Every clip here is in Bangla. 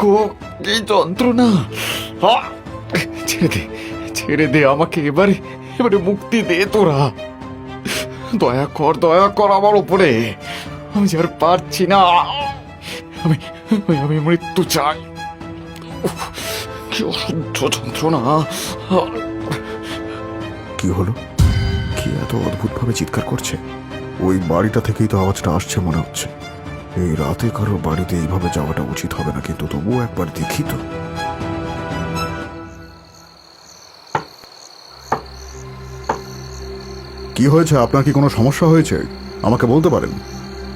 গো কি যন্ত্রণা! ছেড়ে দে ছেড়ে দে আমাকে এবারে এবারে মুক্তি দে তোরা। দয়া কর দয়া কর আমার উপরে। আমি আর পারছি না। আমি, আমি- মৃত্যু চাই। কি অসহ্য যন্ত্রণা! কি হলো? কি এত অদ্ভুতভাবে চিৎকার করছে? ওই বাড়িটা থেকেই তো আওয়াজটা আসছে মনে হচ্ছে। এই রাতে কারও বাড়িতে এইভাবে যাওয়াটা উচিত হবে না, কিন্তু তবুও একবার দেখি তো। কি হয়েছে? আপনার কি কোনো সমস্যা হয়েছে? আমাকে বলতে পারেন।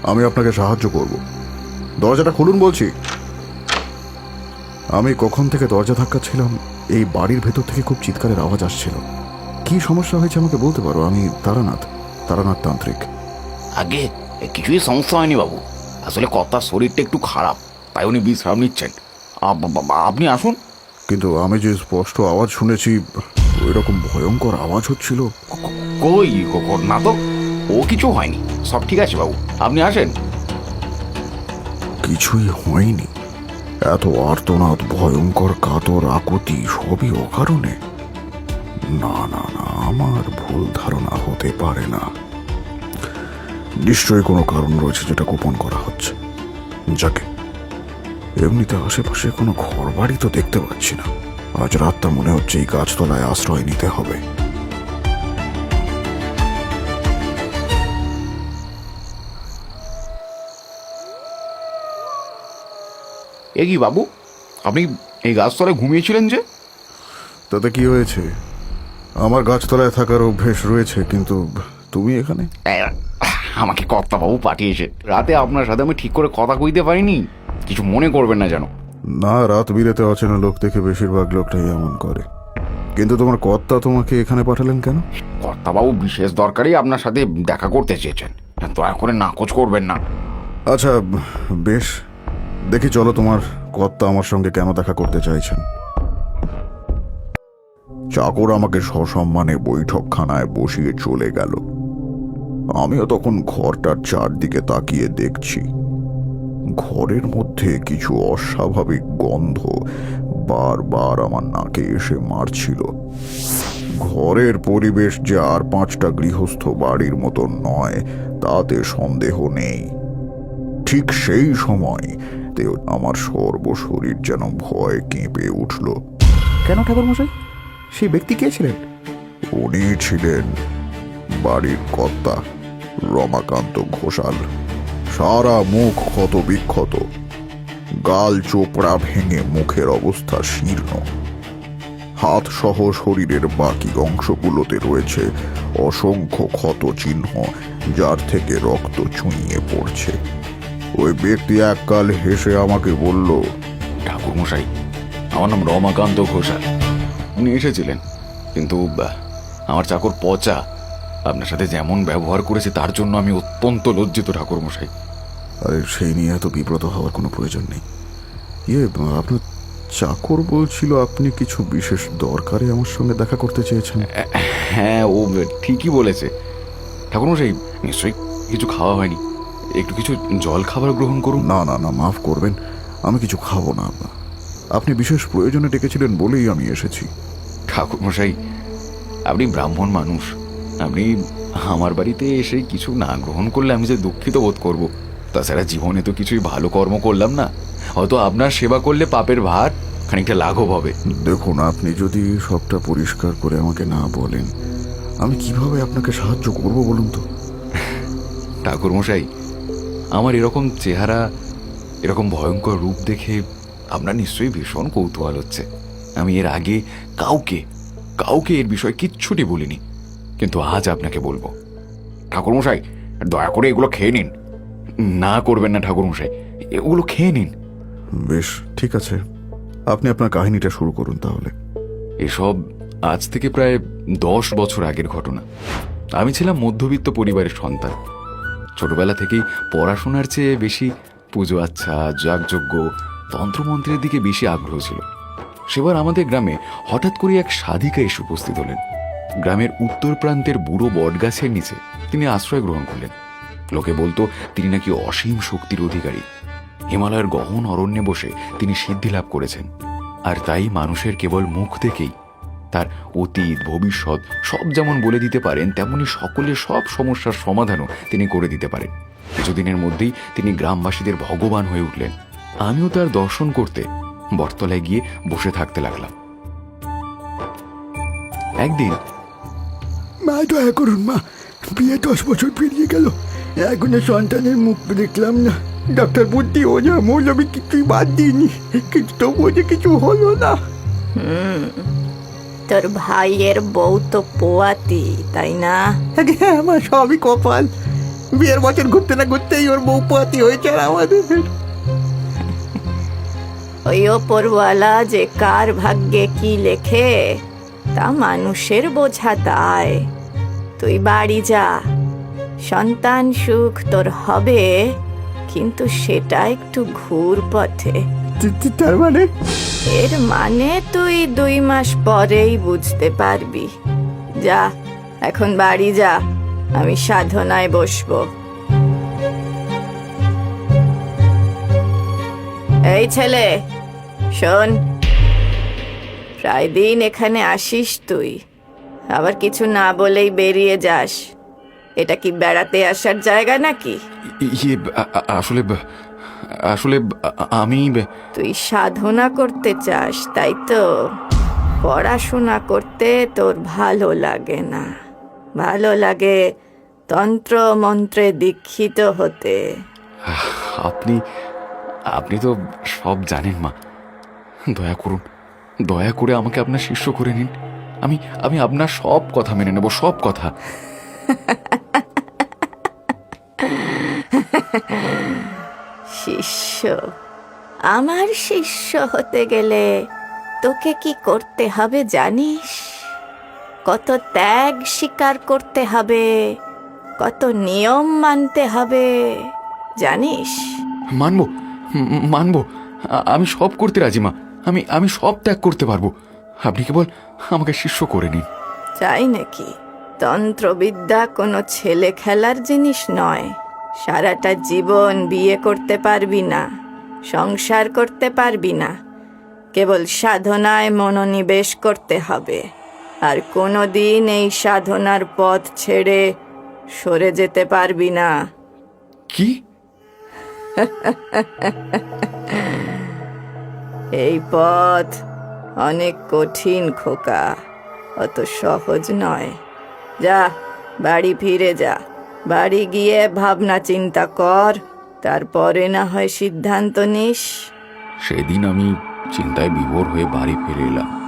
আমি আপনাকে সাহায্য করব। দরজাটা খুলুন বলছি। আমি কখন থেকে দরজা ধাক্কাচ্ছিলাম এই বাড়ির ভেতর থেকে খুব চিৎকারের আওয়াজ আসছিল। কি সমস্যা হয়েছে আমাকে বলতে পারো? আমি তারানাথ তারানাথ তান্ত্রিক। আগে কিছুই সমস্যা হয়নি বাবু। আসলে কর্তার শরীরটা একটু খারাপ তাই উনি বিশ্রাম নিচ্ছেন। আপনি আসুন। কিন্তু আমি যে স্পষ্ট আওয়াজ শুনেছি ওই রকম ভয়ঙ্কর আওয়াজ হচ্ছিল। কই না তো ও কিছু হয়নি। সব ঠিক আছে বাবু আপনি আসেন। কিছুই হয়নি। এত আর্তনাদ ভয়ঙ্কর কাতর আকুতি সবই অকারণে। না না না আমার ভুল ধারণা হতে পারে না। নিশ্চয়ই কোনো কারণ রয়েছে যেটা গোপন করা হচ্ছে। যাকে এমনিতে আশেপাশে কোনো ঘর বাড়ি তো দেখতে পাচ্ছি না। আজ রাতটা মনে হচ্ছে এই গাছতলায় আশ্রয় নিতে হবে। এ কি বাবু? আপনি এই গাছতলায় ঘুমিয়েছিলেন যে? তাতে কি হয়েছে? আমার গাছতলায় থাকার অভ্যেস রয়েছে কিন্তু তুমি এখানে? এ, আমাকে কর্তা বাবু পাঠিয়েছে। রাতে আপনার সাথে আমি ঠিক করে কথা কইতে পারিনি। কিছু মনে করবেন না যেন। না রাত বিরেতে অচেনা লোক দেখে বেশিরভাগ লোকটাই এমন করে। কিন্তু তোমার কর্তা তোমাকে এখানে পাঠালেন কেন? কর্তাবাবু বিশেষ দরকারই আপনার সাথে দেখা করতে চেয়েছেন। দয়া করে নাকচ করবেন না। আচ্ছা বেশ। দেখি চলো তোমার কর্তা আমার সঙ্গে কেন দেখা করতে চাইছেন। চাকর আমাকে সসম্মানে বৈঠকখানায় বসিয়ে চলে গেল। আমিও তখন ঘরটার চারদিকে তাকিয়ে দেখছি। ঘরের মধ্যে কিছু অস্বাভাবিক গন্ধ বারবার আমার নাকে এসে মারছিল। ঘরের পরিবেশ যে আর পাঁচটা গৃহস্থ বাড়ির মতো নয় তাতে সন্দেহ নেই। ঠিক সেই সময় আমার সর্বশরীর যেন ভয় কেঁপে উঠল। কেন ঠাকুর মশাই সেই ব্যক্তি কে ছিলেন? উনি ছিলেন বাড়ির কর্তা। রমাকান্ত ঘোষাল। সারা মুখ ক্ষত বিক্ষত। গাল চোপড়া ভেঙে মুখের অবস্থা শীর্ণ। হাত সহ শরীরের বাকি অংশগুলোতে রয়েছে অসংখ্য ক্ষত চিহ্ন, যার থেকে রক্ত চুইয়ে পড়ছে। ওই ব্যক্তি এককাল হেসে আমাকে বলল ঠাকুর মশাই আমার নাম রমাকান্ত ঘোষাল। উনি এসেছিলেন, কিন্তু আমার চাকর পচা। আপনার সাথে যেমন ব্যবহার করেছে তার জন্য আমি অত্যন্ত লজ্জিত ঠাকুর মশাই আরে সেই নিয়ে এত বিব্রত হওয়ার কোনো প্রয়োজন নেই। ইয়ে আপনার চাকর বলছিল আপনি কিছু বিশেষ দরকারে আমার সঙ্গে দেখা করতে চেয়েছেন। হ্যাঁ ও ঠিকই বলেছে। ঠাকুর মশাই নিশ্চয়ই কিছু খাওয়া হয়নি। একটু কিছু জল খাবার গ্রহণ করুন। না না না মাফ করবেন আমি কিছু খাব না আপনি বিশেষ প্রয়োজনে ডেকেছিলেন বলেই আমি এসেছি। ঠাকুর মশাই আপনি ব্রাহ্মণ মানুষ। আপনি আমার বাড়িতে এসে কিছু না গ্রহণ করলে আমি যে দুঃখিত বোধ করব। তাছাড়া জীবনে তো কিছুই ভালো কর্ম করলাম না। হয়তো আপনার সেবা করলে পাপের ভার খানিকটা লাঘব হবে। দেখুন আপনি যদি সবটা পরিষ্কার করে আমাকে না বলেন আমি কীভাবে আপনাকে সাহায্য করব বলুন তো? ঠাকুর মশাই আমার এরকম চেহারা এরকম ভয়ঙ্কর রূপ দেখে আপনার নিশ্চয়ই ভীষণ কৌতূহল হচ্ছে। আমি এর আগে কাউকে কাউকে এর বিষয়ে কিচ্ছুটি বলিনি। কিন্তু আজ আপনাকে বলব। ঠাকুরমশাই দয়া করে এগুলো খেয়ে নিন। না করবেন না ঠাকুরমশাই এগুলো খেয়ে নিন। বেশ ঠিক আছে। আপনি আপনার কাহিনীটা শুরু করুন তাহলে। এসব আজ থেকে প্রায় দশ বছর আগের ঘটনা। আমি ছিলাম মধ্যবিত্ত পরিবারের সন্তান। ছোটবেলা থেকেই পড়াশোনার চেয়ে বেশি পুজো আচ্ছা যাগযজ্ঞ তন্ত্রমন্ত্রের দিকে বেশি আগ্রহ ছিল। সেবার আমাদের গ্রামে হঠাৎ করে এক সাধিকা এসে উপস্থিত হলেন। গ্রামের উত্তর প্রান্তের বুড়ো বটগাছের নিচে তিনি আশ্রয় গ্রহণ করলেন। লোকে বলতো, তিনি নাকি অসীম শক্তির অধিকারী। হিমালয়ের গহন অরণ্যে বসে তিনি সিদ্ধি লাভ করেছেন। আর তাই মানুষের কেবল মুখ দেখেই তার অতীত, ভবিষ্যৎ সব যেমন বলে দিতে পারেন, তেমনি সকলের সব সমস্যার সমাধানও তিনি করে দিতে পারেন। কিছুদিনের মধ্যেই তিনি গ্রামবাসীদের ভগবান হয়ে উঠলেন। আমিও তার দর্শন করতে বটতলায় গিয়ে বসে থাকতে লাগলাম। একদিন মা দয়া করুন মা। বিয়ে দশ বছর পেরিয়ে গেল। এখনও সন্তানের মুখ দেখলাম না। ডাক্তার বুদ্ধি ওঝা মৌলবী কিছুই বাদ দিইনি। কিন্তু তবুও যে কিছু হলো না। তোর ভাইয়ের বউ তো পোয়াতি তাই না? হ্যাঁ আমার সবই কপাল। বিয়ের বছর ঘুরতে না ঘুরতেই ওর বউ পাতি হয়েছে আমাদের। ওই ওপরওয়ালা যে কার ভাগ্যে কি লেখে? তা মানুষের বোঝা দায় তুই বাড়ি যা। সন্তান সুখ তোর হবে কিন্তু সেটা একটু ঘুর পথে। তার মানে? এর মানে তুই দুই মাস পরেই বুঝতে পারবি। যা এখন বাড়ি যা আমি সাধনায় বসবো। এই ছেলে শোন প্রায় দিন এখানে আসিস তুই। আবার কিছু না বলেই বেরিয়ে যাস। এটা কি বেড়াতে আসার জায়গা নাকি? ইয়ে আসলে আসলে আমি তুই সাধনা করতে চাস তাই তো? পড়াশোনা করতে তোর ভালো লাগে না। ভালো লাগে তন্ত্র মন্ত্রে দীক্ষিত হতে। আপনি আপনি তো সব জানেন মা। দয়া করুন। দয়া করে আমাকে আপনার শিষ্য করে নিন। আমি আমি আপনার সব কথা মেনে নেব সব কথা। শিষ্য আমার শিষ্য হতে গেলে তোকে কি করতে হবে জানিস? কত ত্যাগ স্বীকার করতে হবে কত নিয়ম মানতে হবে জানিস? মানবো মানবো আমি সব করতে রাজি মা। আমি আমি সব ত্যাগ করতে পারব। আপনি কেবল আমাকে শিষ্য করে নিন। চাই নাকি? তন্ত্রবিদ্যা কোনো ছেলে খেলার জিনিস নয়। সারাটা জীবন বিয়ে করতে পারবি না সংসার করতে পারবি না। কেবল সাধনায় মনোনিবেশ করতে হবে। আর কোনো দিন এই সাধনার পথ ছেড়ে সরে যেতে পারবি না। কি? এই পথ অনেক কঠিন, খোকা। অত সহজ নয়। যা, বাড়ি ফিরে যা। বাড়ি গিয়ে ভাবনা চিন্তা কর। তারপরে না হয় সিদ্ধান্ত নিস। সেদিন আমি চিন্তায় বিভোর হয়ে বাড়ি ফিরে এলাম।